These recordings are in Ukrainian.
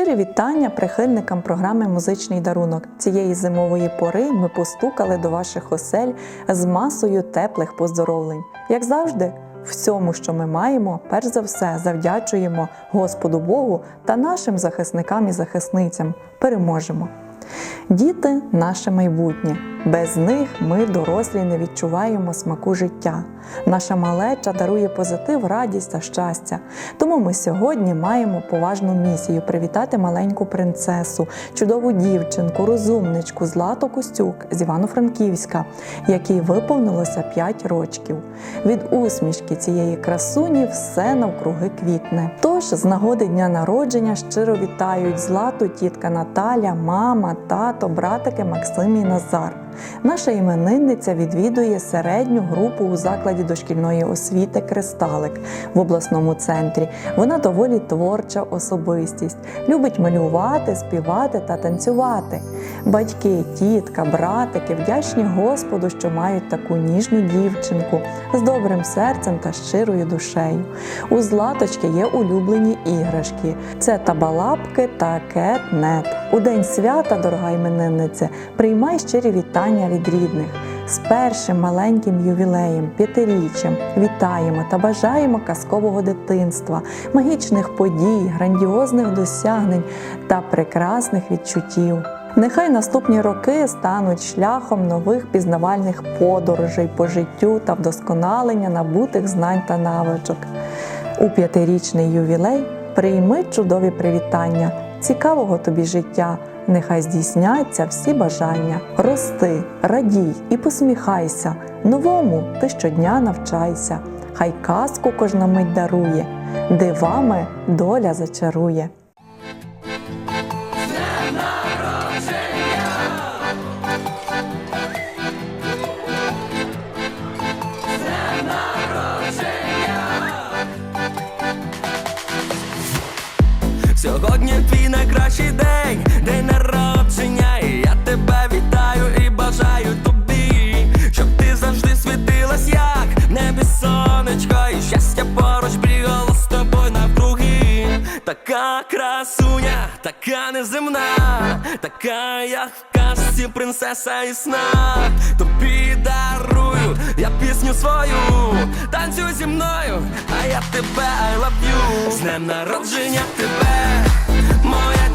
Щирі вітання прихильникам програми Музичний дарунок. Цієї зимової пори ми постукали до ваших осель з масою теплих поздоровлень. Як завжди, всьому, що ми маємо, перш за все завдячуємо Господу Богу та нашим захисникам і захисницям. Переможемо. Діти наше майбутнє. Без них ми, дорослі, не відчуваємо смаку життя. Наша малеча дарує позитив, радість та щастя. Тому ми сьогодні маємо поважну місію привітати маленьку принцесу, чудову дівчинку, розумничку Злату Костюк з Івано-Франківська, якій виповнилося 5 рочків. Від усмішки цієї красуні все навкруги квітне. Тож з нагоди дня народження щиро вітають Злату, тітка Наталя, мама, тато, братики Максим і Назар. Наша іменинниця відвідує середню групу у закладі дошкільної освіти Кристалик в обласному центрі. Вона доволі творча особистість, любить малювати, співати та танцювати. Батьки, тітка, братики вдячні Господу, що мають таку ніжну дівчинку з добрим серцем та щирою душею. У Златочки є улюблені іграшки: це табалапки та кетнет. У день свята, дорога іменинниця, приймай щирі вітання від рідних. З першим маленьким ювілеєм, п'ятиріччям вітаємо та бажаємо казкового дитинства, магічних подій, грандіозних досягнень та прекрасних відчуттів. Нехай наступні роки стануть шляхом нових пізнавальних подорожей по життю та вдосконалення набутих знань та навичок. У п'ятирічний ювілей прийми чудові привітання, цікавого тобі життя. Нехай здійсняться всі бажання. Рости, радій і посміхайся. Новому ти щодня навчайся. Хай казку кожна мить дарує, дивами доля зачарує. Сьогодні твій найкращий день, і щастя поруч бігало з тобою навкруги. Така красуня, така неземна, така як в казці принцеса і сна. Тобі дарую я пісню свою, танцюй зі мною, а я тебе I love you З днем народження тебе, моя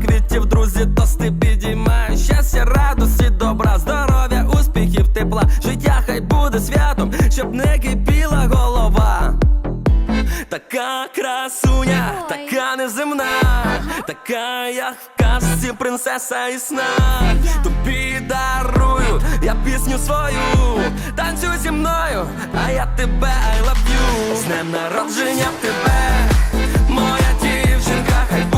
квітів, друзі, тости підіймають. Щастя, радості, добра, здоров'я, успіхів, тепла. Життя хай буде святом, щоб не кипіла голова. Така красуня, така неземна, така як в казці принцеса і сна. Тобі дарую я пісню свою, танцюй зі мною, а я тебе I love you З днем народження тебе, моя дівчинка, хай буде